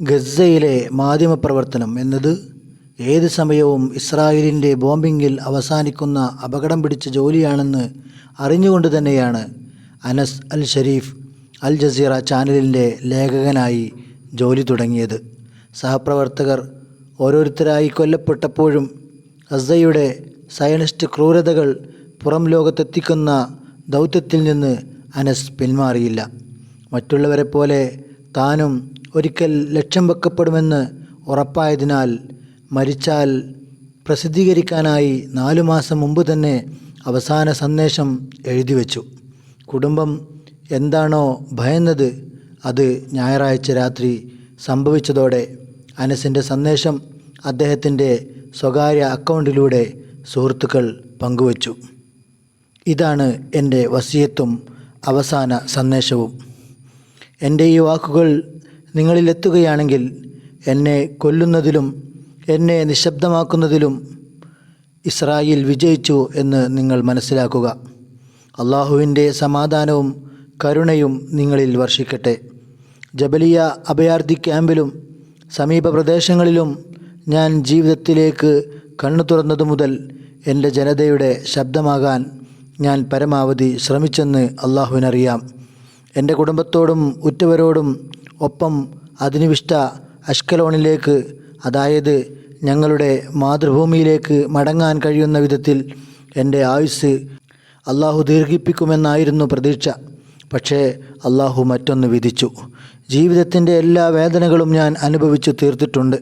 ഗസയിലെ മാധ്യമപ്രവർത്തനം എന്നത് ഏത് സമയവും ഇസ്രായേലിന്റെ ബോംബിങ്ങിൽ അവസാനിക്കുന്ന അപകടം പിടിച്ച ജോലിയാണെന്ന് അറിഞ്ഞുകൊണ്ട് തന്നെയാണ് Anas Al Sharif Al Jazeera ചാനലിന്റെ ലേഖകനായി ജോലി തുടങ്ങിയത്. സഹപ്രവർത്തകർ ഓരോരുത്തരായി കൊല്ലപ്പെട്ടപ്പോഴും ഗസയുടെ സയനിസ്റ്റ് ക്രൂരതകൾ പുറം ലോകത്തെത്തിക്കുന്ന ദൗത്യത്തിൽ നിന്ന് അനസ് പിന്മാറിയില്ല. മറ്റുള്ളവരെ പോലെ താനും ഒരിക്കൽ ലക്ഷ്യം വെക്കപ്പെടുമെന്ന് ഉറപ്പായതിനാൽ മരിച്ചാൽ പ്രസിദ്ധീകരിക്കാനായി നാലു മാസം മുമ്പ് തന്നെ അവസാന സന്ദേശം എഴുതി വച്ചു. കുടുംബം എന്താണോ ഭയന്നത് അത് ഞായറാഴ്ച രാത്രി സംഭവിച്ചതോടെ അനസിന്റെ സന്ദേശം അദ്ദേഹത്തിന്റെ സ്വകാര്യ അക്കൗണ്ടിലൂടെ സുഹൃത്തുക്കൾ പങ്കുവച്ചു. ഇതാണ് എന്റെ വസിയത്തും അവസാന സന്ദേശവും. എന്റെ ഈ വാക്കുകൾ നിങ്ങളിലെത്തുകയാണെങ്കിൽ എന്നെ കൊല്ലുന്നതിലും എന്നെ നിശബ്ദമാക്കുന്നതിലും ഇസ്രായേൽ വിജയിച്ചു എന്ന് നിങ്ങൾ മനസ്സിലാക്കുക. അള്ളാഹുവിന്റെ സമാധാനവും കരുണയും നിങ്ങളിൽ വർഷിക്കട്ടെ. ജബലിയ അഭയാർത്ഥി ക്യാമ്പിലും സമീപ പ്രദേശങ്ങളിലും ഞാൻ ജീവിതത്തിലേക്ക് കണ്ണു തുറന്നതു മുതൽ എന്റെ ജനതയുടെ ശബ്ദമാകാൻ ഞാൻ പരമാവധി ശ്രമിച്ചെന്ന് അള്ളാഹുവിനറിയാം. എന്റെ കുടുംബത്തോടും ഉറ്റവരോടും ഒപ്പം അധിനിവിഷ്ട അഷ്കലോണിലേക്ക് അതായത് ഞങ്ങളുടെ മാതൃഭൂമിയിലേക്ക് മടങ്ങാൻ കഴിയുന്ന വിധത്തിൽ എന്റെ ആയുസ് അള്ളാഹു ദീർഘിപ്പിക്കുമെന്നായിരുന്നു പ്രതീക്ഷ. പക്ഷേ അള്ളാഹു മറ്റൊന്ന് വിധിച്ചു. ജീവിതത്തിന്റെ എല്ലാ വേദനകളും ഞാൻ അനുഭവിച്ചു തീർത്തിട്ടുണ്ട്.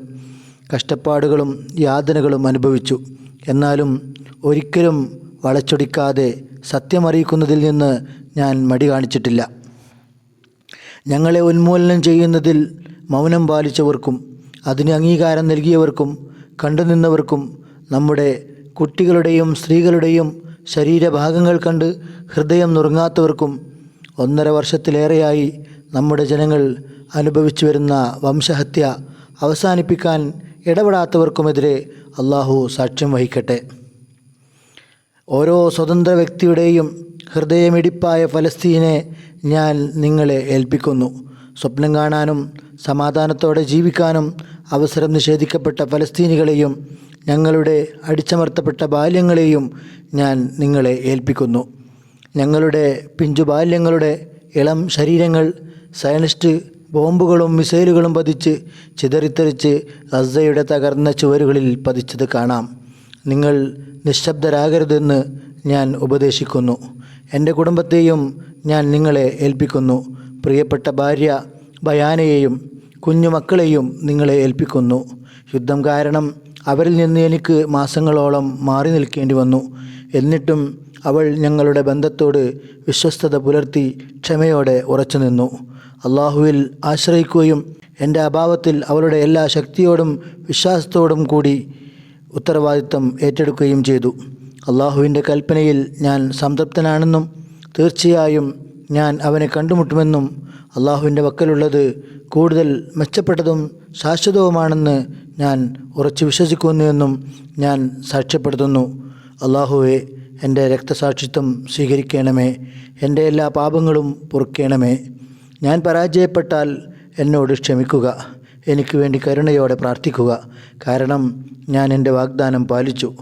കഷ്ടപ്പാടുകളും യാതനകളും അനുഭവിച്ചു. എന്നാലും ഒരിക്കലും വളച്ചൊടിക്കാതെ സത്യമറിയിക്കുന്നതിൽ നിന്ന് ഞാൻ മടി കാണിച്ചിട്ടില്ല. ഞങ്ങളെ ഉന്മൂലനം ചെയ്യുന്നതിൽ മൗനം പാലിച്ചവർക്കും അതിന് അംഗീകാരം നൽകിയവർക്കും കണ്ടുനിന്നവർക്കും നമ്മുടെ കുട്ടികളുടെയും സ്ത്രീകളുടെയും ശരീരഭാഗങ്ങൾ കണ്ട് ഹൃദയം നുറുങ്ങാത്തവർക്കും ഒന്നര വർഷത്തിലേറെയായി നമ്മുടെ ജനങ്ങൾ അനുഭവിച്ചു വരുന്ന വംശഹത്യ അവസാനിപ്പിക്കാൻ ഇടപെടാത്തവർക്കുമെതിരെ അള്ളാഹു സാക്ഷ്യം വഹിക്കട്ടെ. ഓരോ സ്വതന്ത്ര വ്യക്തിയുടെയും ഹൃദയമിടിപ്പായ ഫലസ്തീനെ ഞാൻ നിങ്ങളെ ഏൽപ്പിക്കുന്നു. സ്വപ്നം കാണാനും സമാധാനത്തോടെ ജീവിക്കാനും അവസരം നിഷേധിക്കപ്പെട്ട ഫലസ്തീനികളെയും ഞങ്ങളുടെ അടിച്ചമർത്തപ്പെട്ട ബാല്യങ്ങളെയും ഞാൻ നിങ്ങളെ ഏൽപ്പിക്കുന്നു. ഞങ്ങളുടെ പിഞ്ചു ബാല്യങ്ങളുടെ ഇളം ശരീരങ്ങൾ സയനിസ്റ്റ് ബോംബുകളും മിസൈലുകളും പതിച്ച് ചിതറിത്തെറിച്ച് ഗസയുടെ തകർന്ന ചുവരുകളിൽ പതിച്ചത് കാണാം. നിങ്ങൾ നിശബ്ദരാകരുതെന്ന് ഞാൻ ഉപദേശിക്കുന്നു. എന്റെ കുടുംബത്തെയും ഞാൻ നിങ്ങളെ ഏൽപ്പിക്കുന്നു. പ്രിയപ്പെട്ട ഭാര്യ ബയാനയെയും കുഞ്ഞുമക്കളെയും നിങ്ങളെ ഏൽപ്പിക്കുന്നു. യുദ്ധം കാരണം അവരിൽ നിന്ന് എനിക്ക് മാസങ്ങളോളം മാറി നിൽക്കേണ്ടി വന്നു. എന്നിട്ടും അവൾ ഞങ്ങളുടെ ബന്ധത്തോട് വിശ്വസ്തത പുലർത്തി ക്ഷമയോടെ ഉറച്ചു നിന്നു. അള്ളാഹുവിൽ ആശ്രയിക്കുകയും എന്റെ അഭാവത്തിൽ അവളുടെ എല്ലാ ശക്തിയോടും വിശ്വാസത്തോടും കൂടി ഉത്തരവാദിത്തം ഏറ്റെടുക്കുകയും ചെയ്തു. അള്ളാഹുവിന്റെ കൽപ്പനയിൽ ഞാൻ സംതൃപ്തനാണെന്നും തീർച്ചയായും ഞാൻ അവനെ കണ്ടുമുട്ടുമെന്നും അള്ളാഹുവിന്റെ വക്കലുള്ളത് കൂടുതൽ മെച്ചപ്പെട്ടതും ശാശ്വതവുമാണെന്ന് ഞാൻ ഉറച്ചു വിശ്വസിക്കുന്നുവെന്നും ഞാൻ സാക്ഷ്യപ്പെടുത്തുന്നു. അള്ളാഹുവെ എന്റെ രക്തസാക്ഷിത്വം സ്വീകരിക്കണമേ. എന്റെ എല്ലാ പാപങ്ങളും പൊറുക്കണമേ. ഞാൻ പരാജയപ്പെട്ടാൽ എന്നോട് ക്ഷമിക്കുക. എനിക്ക് വേണ്ടി കരുണയോടെ പ്രാർത്ഥിക്കുക. കാരണം ഞാൻ എന്റെ വാഗ്ദാനം പാലിച്ചു.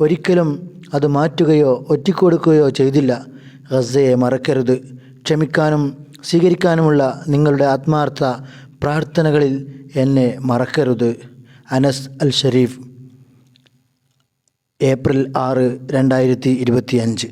ഒരിക്കലും അത് മാറ്റുകയോ ഒറ്റിക്കൊടുക്കുകയോ ചെയ്തില്ല. ഗസയെ മറക്കരുത്. ക്ഷമിക്കാനും സ്വീകരിക്കാനുമുള്ള നിങ്ങളുടെ ആത്മാർത്ഥ പ്രാർത്ഥനകളിൽ എന്നെ മറക്കരുത്. അനസ് അൽ ഷരീഫ്. ഏപ്രിൽ ആറ് രണ്ടായിരത്തി ഇരുപത്തി അഞ്ച്